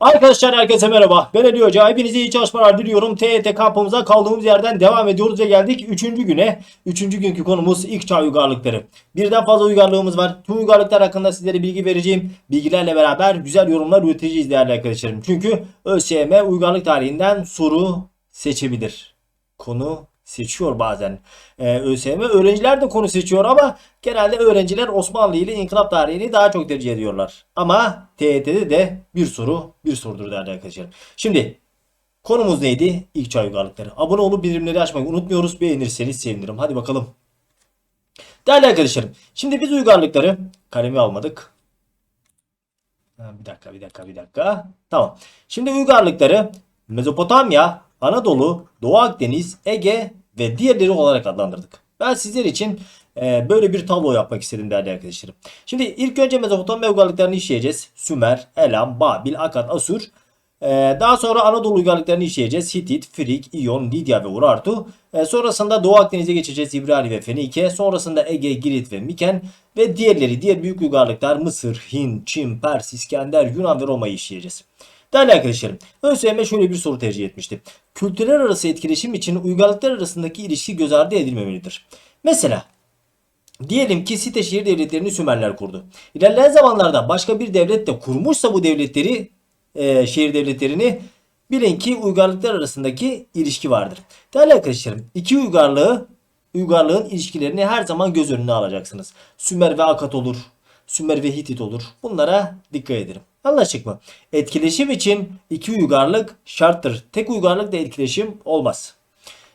Arkadaşlar herkese merhaba. Ben Ali Hoca. Hepinize iyi çalışmalar diliyorum. TET kampımıza kaldığımız yerden devam ediyoruz ve geldik 3. güne. 3. günkü konumuz ilk çağ uygarlıkları. Birden fazla uygarlığımız var. Tüm uygarlıklar hakkında sizlere bilgi vereceğim. Bilgilerle beraber güzel yorumlar üreteceğiz değerli arkadaşlarım. Çünkü ÖSYM uygarlık tarihinden soru seçebilir. Konu seçiyor bazen. Ee, ÖSYM öğrenciler de konu seçiyor ama genelde öğrenciler Osmanlı ile inkılap tarihini daha çok tercih ediyorlar. Ama TYT'de de bir soru bir sorudur değerli arkadaşlar. Şimdi konumuz neydi? İlk çağ uygarlıkları. Abone olup bildirimleri açmayı unutmuyoruz. Beğenirseniz sevinirim. Hadi bakalım. Değerli arkadaşlarım. Şimdi biz uygarlıkları kalemi almadık. Bir dakika bir dakika bir dakika. Tamam. Şimdi uygarlıkları Mezopotamya, Anadolu, Doğu Akdeniz, Ege ve diğerleri olarak adlandırdık. Ben sizler için e, böyle bir tablo yapmak istedim değerli arkadaşlarım. Şimdi ilk önce Mezopotamya uygarlıklarını işleyeceğiz. Sümer, Elam, Babil, Akkad, Asur. E, daha sonra Anadolu uygarlıklarını işleyeceğiz. Hitit, Frig, İyon, Lidya ve Urartu. E, sonrasında Doğu Akdeniz'e geçeceğiz. İbrani ve Fenike. Sonrasında Ege, Girit ve Miken. Ve diğerleri, diğer büyük uygarlıklar Mısır, Hint, Çin, Pers, İskender, Yunan ve Roma'yı işleyeceğiz. Değerli arkadaşlarım, ÖSYM şöyle bir soru tercih etmişti. Kültürler arası etkileşim için uygarlıklar arasındaki ilişki göz ardı edilmemelidir. Mesela Diyelim ki site şehir devletlerini Sümerler kurdu. İlerleyen zamanlarda başka bir devlet de kurmuşsa bu devletleri, e, şehir devletlerini bilin ki uygarlıklar arasındaki ilişki vardır. Değerli arkadaşlarım, iki uygarlığı, uygarlığın ilişkilerini her zaman göz önüne alacaksınız. Sümer ve Akat olur, Sümer ve Hitit olur. Bunlara dikkat edelim. Anlaştık mı? Etkileşim için iki uygarlık şarttır. Tek uygarlıkla etkileşim olmaz.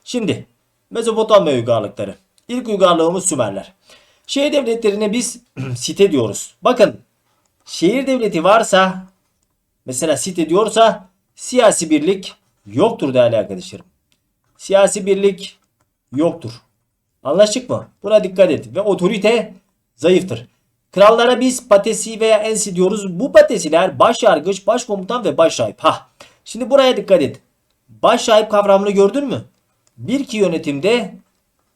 Şimdi Mezopotamya uygarlıkları. İlk uygarlığımız Sümerler. Şehir devletlerine biz site diyoruz. Bakın şehir devleti varsa mesela site diyorsa siyasi birlik yoktur değerli arkadaşlarım. Siyasi birlik yoktur. Anlaştık mı? Buna dikkat et. Ve otorite zayıftır. Krallara biz patesi veya ensi diyoruz. Bu patesiler başyargıç, başkomutan ve başrahip. Ha. Şimdi buraya dikkat et. Başrahip kavramını gördün mü? Bir iki yönetimde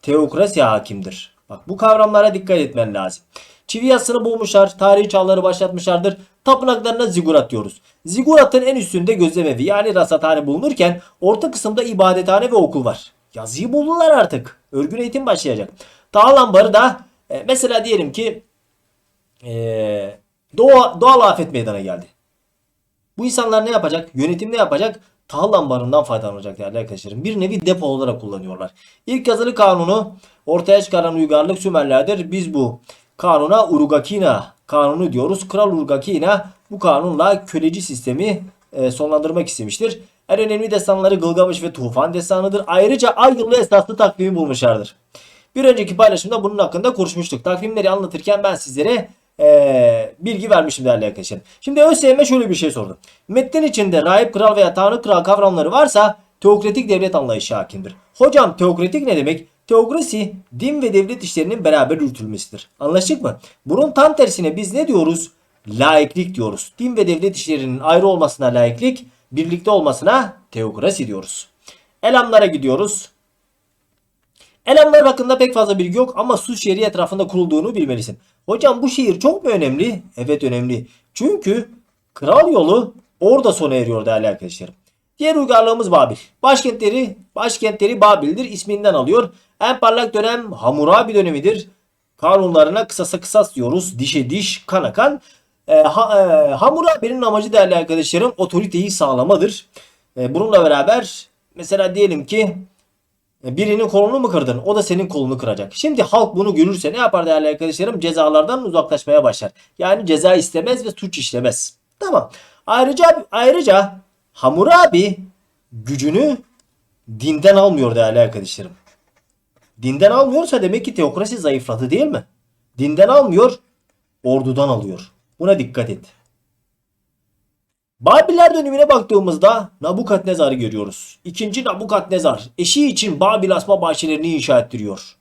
teokrasi hakimdir. Bak bu kavramlara dikkat etmen lazım. Çivi yazısını bulmuşlar, tarihi çağları başlatmışlardır. Tapınaklarına zigurat diyoruz. Ziguratın en üstünde gözlemevi yani rasathane bulunurken orta kısımda ibadethane ve okul var. Yazıyı buldular artık. Örgün eğitim başlayacak. Tahıl ambarı da e, mesela diyelim ki e, doğa, doğal afet meydana geldi. Bu insanlar ne yapacak? Yönetim ne yapacak? Tahıl ambarından faydalanacak değerli arkadaşlarım. Bir nevi depo olarak kullanıyorlar. İlk yazılı kanunu ortaya çıkaran uygarlık Sümerlerdir. Biz bu kanuna Urugakina kanunu diyoruz. Kral Urugakina bu kanunla köleci sistemi e, sonlandırmak istemiştir. En önemli destanları Gılgamış ve Tufan destanıdır. Ayrıca ay yılı esaslı takvimi bulmuşlardır. Bir önceki paylaşımda bunun hakkında konuşmuştuk. Takvimleri anlatırken ben sizlere eee, bilgi vermişim değerli arkadaşlar. Şimdi ÖSYM şöyle bir şey sordu. Metnin içinde rahip kral veya tanrı kral kavramları varsa teokratik devlet anlayışı hakimdir. Hocam teokratik ne demek? Teokrasi din ve devlet işlerinin beraber yürütülmesidir. Anlaştık mı? Bunun tam tersine biz ne diyoruz? Laiklik diyoruz. Din ve devlet işlerinin ayrı olmasına laiklik, birlikte olmasına teokrasi diyoruz. Elamlara gidiyoruz. Elamlar hakkında pek fazla bilgi yok ama Sus şehri etrafında kurulduğunu bilmelisin. Hocam bu şehir çok mu önemli? Evet önemli. Çünkü kral yolu orada sona eriyor değerli arkadaşlarım. Diğer uygarlığımız Babil. Başkentleri, başkentleri Babil'dir isminden alıyor. En parlak dönem Hammurabi dönemidir. Kanunlarına kısasa kısas diyoruz. Dişe diş, kana kan. E, ha, e, Hammurabi'nin amacı değerli arkadaşlarım otoriteyi sağlamadır. E, bununla beraber mesela diyelim ki Birinin kolunu mu kırdın? O da senin kolunu kıracak. Şimdi halk bunu görürse ne yapar değerli arkadaşlarım? Cezalardan uzaklaşmaya başlar. Yani ceza istemez ve suç işlemez. Tamam. Ayrıca ayrıca Hammurabi gücünü dinden almıyor değerli arkadaşlarım. Dinden almıyorsa demek ki teokrasi zayıfladı değil mi? Dinden almıyor, ordudan alıyor. Buna dikkat et. Babiller dönemine baktığımızda Nabukadnezar'ı görüyoruz. İkinci Nabukadnezar eşi için Babil asma bahçelerini inşa ettiriyor.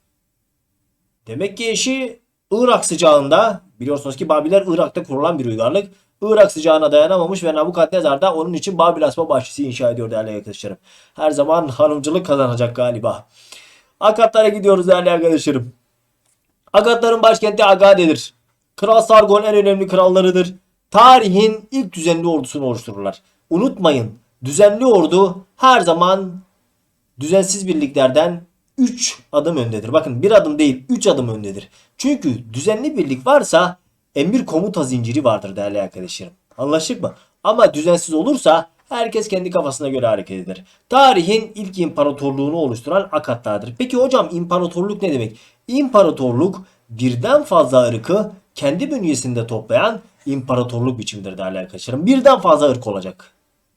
Demek ki eşi Irak sıcağında biliyorsunuz ki Babiller Irak'ta kurulan bir uygarlık. Irak sıcağına dayanamamış ve Nabukadnezar da onun için Babil asma bahçesi inşa ediyor değerli arkadaşlarım. Her zaman hanımcılık kazanacak galiba. Akatlara gidiyoruz değerli arkadaşlarım. Agatların başkenti Agade'dir. Kral Sargon en önemli krallarıdır. Tarihin ilk düzenli ordusunu oluştururlar. Unutmayın düzenli ordu her zaman düzensiz birliklerden 3 adım öndedir. Bakın bir adım değil 3 adım öndedir. Çünkü düzenli birlik varsa emir komuta zinciri vardır değerli arkadaşlarım. Anlaştık mı? Ama düzensiz olursa herkes kendi kafasına göre hareket eder. Tarihin ilk imparatorluğunu oluşturan Akatlardır. Peki hocam imparatorluk ne demek? İmparatorluk birden fazla ırkı kendi bünyesinde toplayan imparatorluk biçimidir değerli arkadaşlarım. Birden fazla ırk olacak.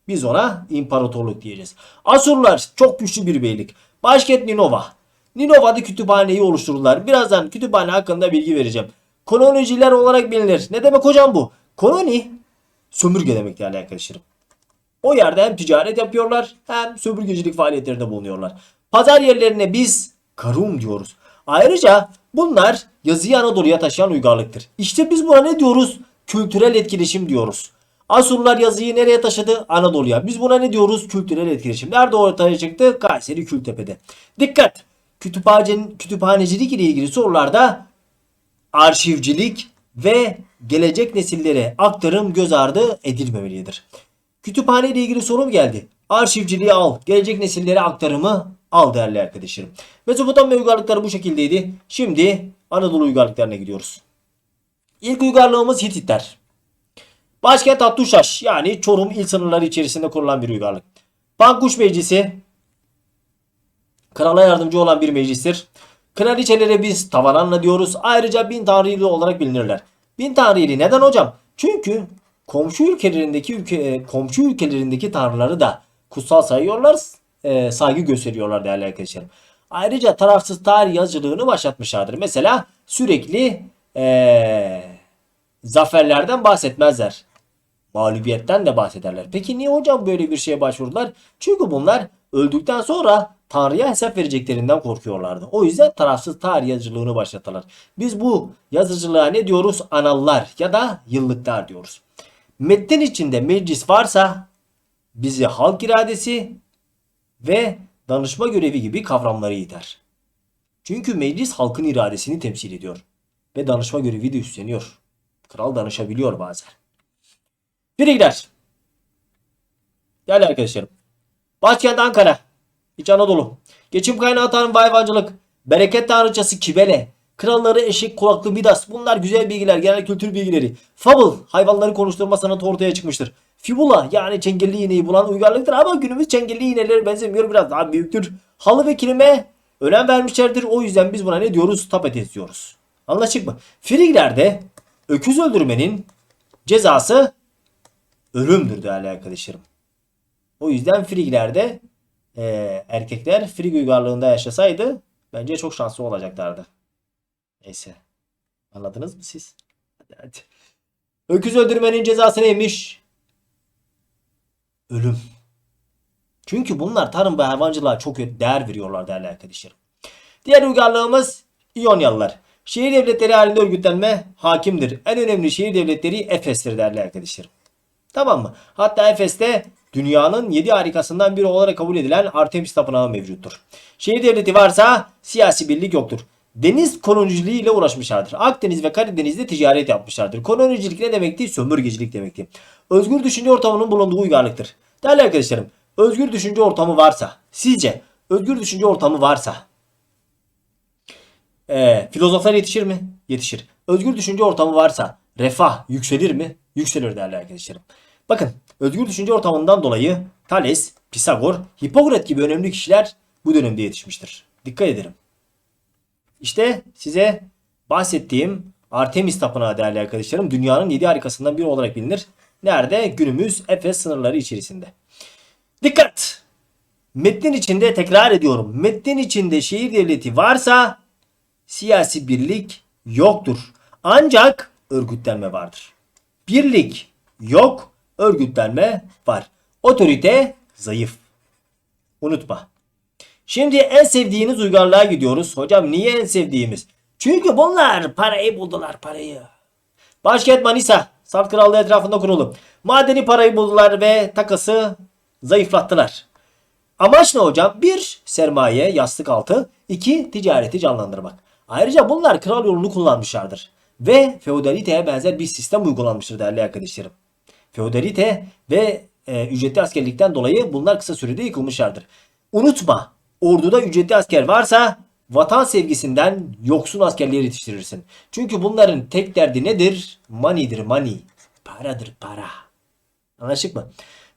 Biz ona imparatorluk diyeceğiz. Asurlar çok güçlü bir beylik. Başkent Ninova. Ninova'da kütüphaneyi oluştururlar. Birazdan kütüphane hakkında bilgi vereceğim. Koloniciler olarak bilinir. Ne demek hocam bu? Koloni sömürge demek değerli arkadaşlarım. O yerde hem ticaret yapıyorlar hem sömürgecilik faaliyetlerinde bulunuyorlar. Pazar yerlerine biz karum diyoruz. Ayrıca bunlar yazıyı Anadolu'ya taşıyan uygarlıktır. İşte biz buna ne diyoruz? Kültürel etkileşim diyoruz. Asurlar yazıyı nereye taşıdı? Anadolu'ya. Biz buna ne diyoruz? Kültürel etkileşim. Nerede ortaya çıktı? Kayseri Kültepe'de. Dikkat! Kütüphane, kütüphanecilik ile ilgili sorularda arşivcilik ve gelecek nesillere aktarım göz ardı edilmemelidir. Kütüphane ile ilgili sorum geldi. Arşivciliği al, gelecek nesillere aktarımı al değerli arkadaşlarım. Mezopotamya uygarlıkları bu şekildeydi. Şimdi Anadolu uygarlıklarına gidiyoruz. İlk uygarlığımız Hititler. Başkent Hattuşaş yani Çorum il sınırları içerisinde kurulan bir uygarlık. Pankuş Meclisi krala yardımcı olan bir meclistir. Kraliçelere biz Tavananna diyoruz. Ayrıca bin tanrılı olarak bilinirler. Bin tanrılı neden hocam? Çünkü komşu ülkelerindeki ülke, e, komşu ülkelerindeki tanrıları da kutsal sayıyorlar, e, saygı gösteriyorlar değerli arkadaşlarım. Ayrıca tarafsız tarih yazıcılığını başlatmışlardır. Mesela sürekli e, zaferlerden bahsetmezler. Mağlubiyetten de bahsederler. Peki niye hocam böyle bir şeye başvurdular? Çünkü bunlar öldükten sonra Tanrı'ya hesap vereceklerinden korkuyorlardı. O yüzden tarafsız tarih yazıcılığını başlattılar. Biz bu yazıcılığa ne diyoruz? Anallar ya da yıllıklar diyoruz. Metnin içinde meclis varsa bizi halk iradesi ve danışma görevi gibi kavramları iter. Çünkü meclis halkın iradesini temsil ediyor. Ve danışma görevi de üstleniyor. Kral danışabiliyor bazen. Frigler. Değerli arkadaşlarım. Başkent Ankara. İç Anadolu. Geçim kaynağı tanrı hayvancılık. Bereket tanrıçası Kibele. Kralları eşek kulaklı Midas. Bunlar güzel bilgiler. Genel kültür bilgileri. Fable. Hayvanları konuşturma sanatı ortaya çıkmıştır. Fibula yani çengelli iğneyi bulan uygarlıktır ama günümüz çengelli iğnelere benzemiyor. Biraz daha büyüktür. Halı ve kilime önem vermişlerdir. O yüzden biz buna ne diyoruz? Tapetes diyoruz. Anlaşık mı? Friglerde öküz öldürmenin cezası ölümdür değerli arkadaşlarım. O yüzden Friglerde e, erkekler Frig uygarlığında yaşasaydı bence çok şanslı olacaklardı. Neyse. Anladınız mı siz? Hadi hadi. Öküz öldürmenin cezası neymiş? Ölüm. Çünkü bunlar tarım ve hayvancılığa çok değer veriyorlar değerli arkadaşlarım. Diğer uygarlığımız İyonyalılar. Şehir devletleri halinde örgütlenme hakimdir. En önemli şehir devletleri Efes'tir değerli arkadaşlarım. Tamam mı? Hatta Efes'te dünyanın 7 harikasından biri olarak kabul edilen Artemis Tapınağı mevcuttur. Şehir devleti varsa siyasi birlik yoktur. Deniz koloniciliği ile uğraşmışlardır. Akdeniz ve Karadeniz'de ticaret yapmışlardır. Kolonicilik ne demekti? Sömürgecilik demekti. Özgür düşünce ortamının bulunduğu uygarlıktır. Değerli arkadaşlarım, özgür düşünce ortamı varsa, sizce özgür düşünce ortamı varsa ee, filozoflar yetişir mi? Yetişir. Özgür düşünce ortamı varsa refah yükselir mi? Yükselir değerli arkadaşlarım. Bakın özgür düşünce ortamından dolayı Thales, Pisagor, Hipokrat gibi önemli kişiler bu dönemde yetişmiştir. Dikkat ederim. İşte size bahsettiğim Artemis Tapınağı değerli arkadaşlarım dünyanın 7 harikasından biri olarak bilinir. Nerede? Günümüz Efes sınırları içerisinde. Dikkat! Metnin içinde tekrar ediyorum. Metnin içinde şehir devleti varsa siyasi birlik yoktur. Ancak örgütlenme vardır. Birlik yok, örgütlenme var. Otorite zayıf. Unutma. Şimdi en sevdiğiniz uygarlığa gidiyoruz. Hocam niye en sevdiğimiz? Çünkü bunlar parayı buldular parayı. Başkent Manisa. Salt Krallığı etrafında kurulu. Madeni parayı buldular ve takası zayıflattılar. Amaç ne hocam? Bir, sermaye, yastık altı. iki ticareti canlandırmak. Ayrıca bunlar kral yolunu kullanmışlardır. Ve feodaliteye benzer bir sistem uygulanmıştır değerli arkadaşlarım. Feodalite ve e, ücretli askerlikten dolayı bunlar kısa sürede yıkılmışlardır. Unutma orduda ücretli asker varsa vatan sevgisinden yoksun askerleri yetiştirirsin. Çünkü bunların tek derdi nedir? Money'dir money. Paradır para. Anlaştık mı?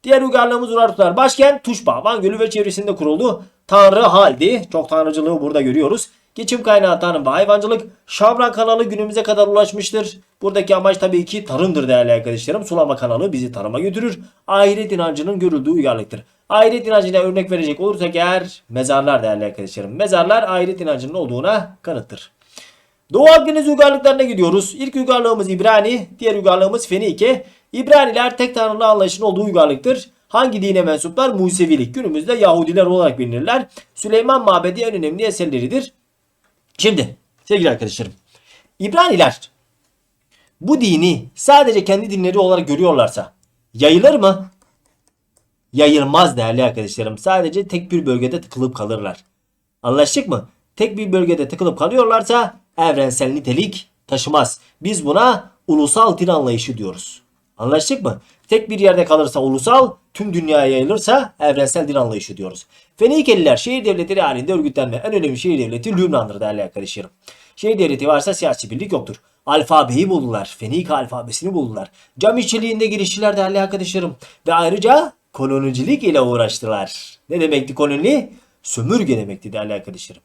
Diğer uygarlığımız Urartular. Başkent Tuşba. Van Gölü ve çevresinde kuruldu. Tanrı haldi. Çok tanrıcılığı burada görüyoruz. Geçim kaynağı tarım ve hayvancılık. Şabran kanalı günümüze kadar ulaşmıştır. Buradaki amaç tabii ki tarımdır değerli arkadaşlarım. Sulama kanalı bizi tarıma götürür. Ahiret inancının görüldüğü uygarlıktır. Ahiret inancına örnek verecek olursak eğer mezarlar değerli arkadaşlarım. Mezarlar ahiret inancının olduğuna kanıttır. Doğu Akdeniz uygarlıklarına gidiyoruz. İlk uygarlığımız İbrani, diğer uygarlığımız Fenike. İbraniler tek tanrılı anlayışın olduğu uygarlıktır. Hangi dine mensuplar? Musevilik. Günümüzde Yahudiler olarak bilinirler. Süleyman Mabedi en önemli eserleridir. Şimdi sevgili arkadaşlarım. İbraniler bu dini sadece kendi dinleri olarak görüyorlarsa yayılır mı? Yayılmaz değerli arkadaşlarım. Sadece tek bir bölgede tıkılıp kalırlar. Anlaştık mı? Tek bir bölgede tıkılıp kalıyorlarsa evrensel nitelik taşımaz. Biz buna ulusal din anlayışı diyoruz. Anlaştık mı? Tek bir yerde kalırsa ulusal, tüm dünyaya yayılırsa evrensel din anlayışı diyoruz. Fenikeliler şehir devletleri halinde örgütlenme. En önemli şehir devleti Lübnan'dır değerli arkadaşlarım. Şehir devleti varsa siyasi birlik yoktur. Alfabeyi buldular. Fenik alfabesini buldular. Cam işçiliğinde giriştiler değerli arkadaşlarım. Ve ayrıca kolonicilik ile uğraştılar. Ne demekti koloni? Sömürge demekti değerli arkadaşlarım.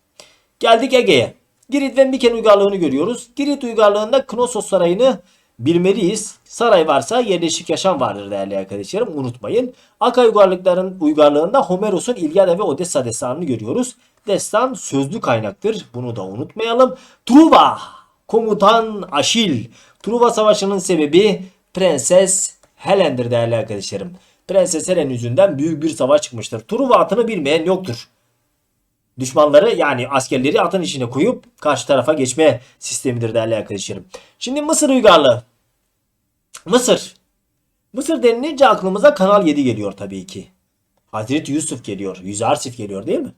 Geldik Ege'ye. Girit ve Miken uygarlığını görüyoruz. Girit uygarlığında Knossos Sarayı'nı bilmeliyiz. Saray varsa yerleşik yaşam vardır değerli arkadaşlarım. Unutmayın. Aka uygarlıkların uygarlığında Homeros'un İlyada ve Odessa destanını görüyoruz. Destan sözlü kaynaktır. Bunu da unutmayalım. Truva. Komutan Aşil. Truva Savaşı'nın sebebi Prenses Helen'dir değerli arkadaşlarım. Prenses Helen yüzünden büyük bir savaş çıkmıştır. Truva atını bilmeyen yoktur düşmanları yani askerleri atın içine koyup karşı tarafa geçme sistemidir değerli arkadaşlarım. Şimdi Mısır uygarlığı. Mısır. Mısır denilince aklımıza Kanal 7 geliyor tabii ki. Hazreti Yusuf geliyor. Yüzarsif geliyor değil mi?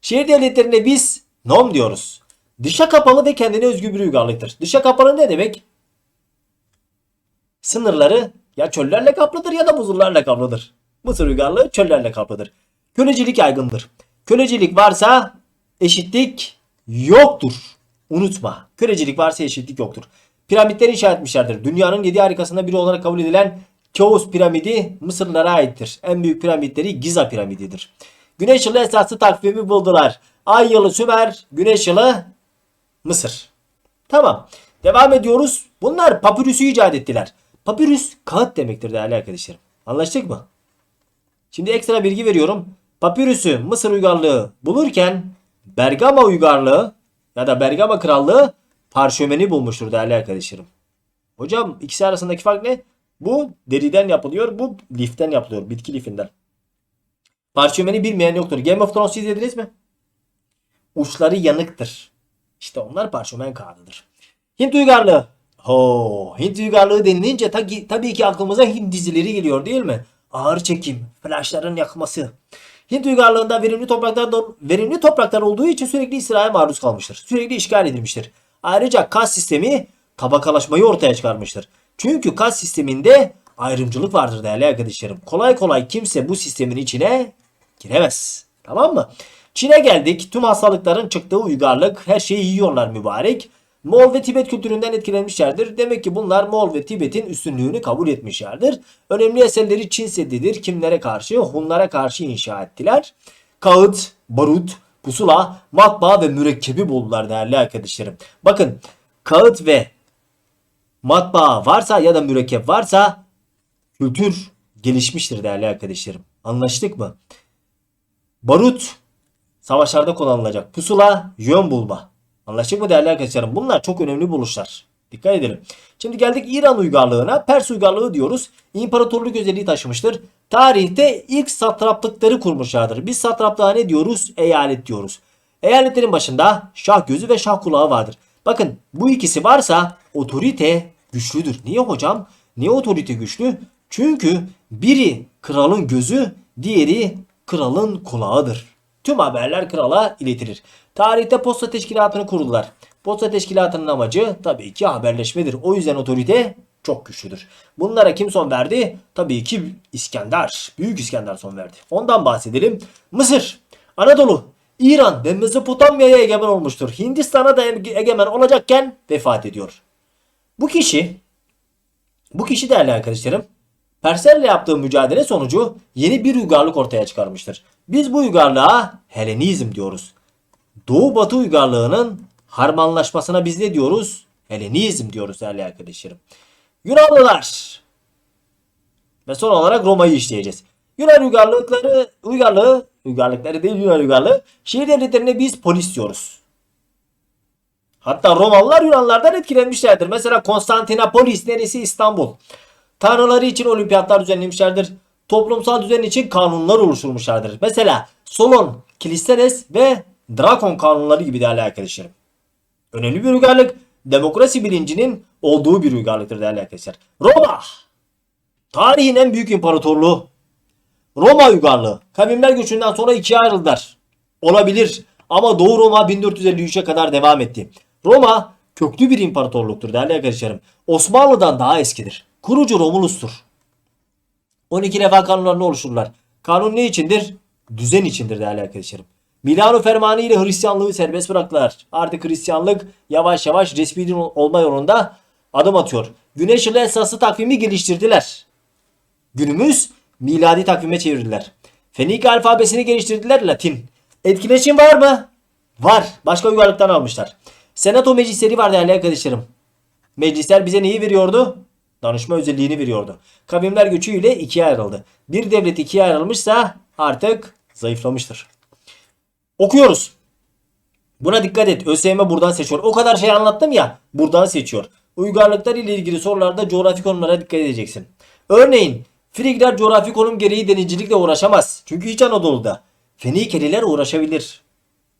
Şehir devletlerine biz nom diyoruz. Dışa kapalı ve kendine özgü bir uygarlıktır. Dışa kapalı ne demek? Sınırları ya çöllerle kaplıdır ya da buzullarla kaplıdır. Mısır uygarlığı çöllerle kaplıdır. Kölecilik yaygındır. Kölecilik varsa eşitlik yoktur. Unutma. Kölecilik varsa eşitlik yoktur. Piramitleri inşa etmişlerdir. Dünyanın yedi harikasında biri olarak kabul edilen Keops piramidi Mısırlılara aittir. En büyük piramitleri Giza piramididir. Güneş yılı esaslı takvimi buldular. Ay yılı Sümer, Güneş yılı Mısır. Tamam. Devam ediyoruz. Bunlar papürüsü icat ettiler. Papürüs kağıt demektir değerli arkadaşlarım. Anlaştık mı? Şimdi ekstra bilgi veriyorum. Papürüsü Mısır uygarlığı bulurken Bergama uygarlığı ya da Bergama krallığı parşömeni bulmuştur değerli arkadaşlarım. Hocam ikisi arasındaki fark ne? Bu deriden yapılıyor, bu liften yapılıyor, bitki lifinden. Parşömeni bilmeyen yoktur. Game of Thrones'u izlediniz mi? Uçları yanıktır. İşte onlar parşömen kağıdıdır. Hint uygarlığı. Ho, Hint uygarlığı denilince tabii, ki aklımıza Hint dizileri geliyor değil mi? Ağır çekim, flashların yakması. Hint uygarlığında verimli topraklar verimli topraklar olduğu için sürekli istilaya maruz kalmıştır. Sürekli işgal edilmiştir. Ayrıca kas sistemi tabakalaşmayı ortaya çıkarmıştır. Çünkü kas sisteminde ayrımcılık vardır değerli arkadaşlarım. Kolay kolay kimse bu sistemin içine giremez. Tamam mı? Çin'e geldik. Tüm hastalıkların çıktığı uygarlık. Her şeyi yiyorlar mübarek. Moğol ve Tibet kültüründen etkilenmişlerdir. Demek ki bunlar Moğol ve Tibet'in üstünlüğünü kabul etmişlerdir. Önemli eserleri Çin Seddi'dir. Kimlere karşı? Hunlara karşı inşa ettiler. Kağıt, barut, pusula, matbaa ve mürekkebi buldular değerli arkadaşlarım. Bakın kağıt ve matbaa varsa ya da mürekkep varsa kültür gelişmiştir değerli arkadaşlarım. Anlaştık mı? Barut savaşlarda kullanılacak. Pusula yön bulma. Anlaştık mı değerli arkadaşlarım? Bunlar çok önemli buluşlar. Dikkat edelim. Şimdi geldik İran uygarlığına. Pers uygarlığı diyoruz. İmparatorluk özelliği taşımıştır. Tarihte ilk satraplıkları kurmuşlardır. Biz satraplığa ne diyoruz? Eyalet diyoruz. Eyaletlerin başında şah gözü ve şah kulağı vardır. Bakın bu ikisi varsa otorite güçlüdür. Niye hocam? Niye otorite güçlü? Çünkü biri kralın gözü, diğeri kralın kulağıdır. Tüm haberler krala iletilir. Tarihte posta teşkilatını kurdular. Posta teşkilatının amacı tabii ki haberleşmedir. O yüzden otorite çok güçlüdür. Bunlara kim son verdi? Tabii ki İskender. Büyük İskender son verdi. Ondan bahsedelim. Mısır, Anadolu, İran ve Mezopotamya'ya egemen olmuştur. Hindistan'a da egemen olacakken vefat ediyor. Bu kişi bu kişi değerli arkadaşlarım Perslerle yaptığı mücadele sonucu yeni bir uygarlık ortaya çıkarmıştır. Biz bu uygarlığa Helenizm diyoruz. Doğu Batı uygarlığının harmanlaşmasına biz ne diyoruz? Helenizm diyoruz değerli arkadaşlarım. Yunanlılar. Ve son olarak Roma'yı işleyeceğiz. Yunan uygarlıkları, uygarlığı, uygarlıkları değil Yunan uygarlığı, şehir devletlerine biz polis diyoruz. Hatta Romalılar Yunanlardan etkilenmişlerdir. Mesela Konstantinopolis neresi? İstanbul. Tanrıları için olimpiyatlar düzenlemişlerdir. Toplumsal düzen için kanunlar oluşturmuşlardır. Mesela Solon, Kilistenes ve Drakon kanunları gibi değerli arkadaşlarım. Önemli bir uygarlık. Demokrasi bilincinin olduğu bir uygarlıktır değerli arkadaşlar. Roma. Tarihin en büyük imparatorluğu. Roma uygarlığı. Kavimler göçünden sonra ikiye ayrıldılar. Olabilir ama Doğu Roma 1453'e kadar devam etti. Roma köklü bir imparatorluktur değerli arkadaşlarım. Osmanlı'dan daha eskidir. Kurucu Romulus'tur. 12 defa kanunlarını oluştururlar. Kanun ne içindir? Düzen içindir değerli arkadaşlarım. Milano Fermanı ile Hristiyanlığı serbest bıraktılar. Artık Hristiyanlık yavaş yavaş resmi din olma yolunda adım atıyor. Güneş ile esaslı takvimi geliştirdiler. Günümüz miladi takvime çevirdiler. Fenike alfabesini geliştirdiler Latin. Etkileşim var mı? Var. Başka uygarlıktan almışlar. Senato meclisleri var değerli arkadaşlarım. Meclisler bize neyi veriyordu? Danışma özelliğini veriyordu. Kavimler göçüyle ikiye ayrıldı. Bir devlet ikiye ayrılmışsa artık zayıflamıştır. Okuyoruz. Buna dikkat et. ÖSYM buradan seçiyor. O kadar şey anlattım ya buradan seçiyor. Uygarlıklar ile ilgili sorularda coğrafi konumlara dikkat edeceksin. Örneğin Frigler coğrafi konum gereği denizcilikle uğraşamaz. Çünkü İç Anadolu'da. Fenikeliler uğraşabilir.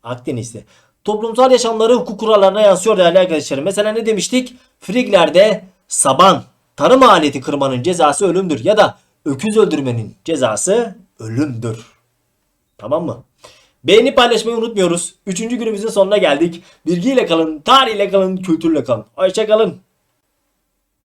Akdeniz'de. Toplumsal yaşamları hukuk kurallarına yansıyor değerli arkadaşlarım. Mesela ne demiştik? Frigler'de saban, tarım aleti kırmanın cezası ölümdür. Ya da öküz öldürmenin cezası ölümdür. Tamam mı? Beğeni paylaşmayı unutmuyoruz. Üçüncü günümüzün sonuna geldik. Bilgiyle kalın, tarihle kalın, kültürle kalın. Hoşça kalın.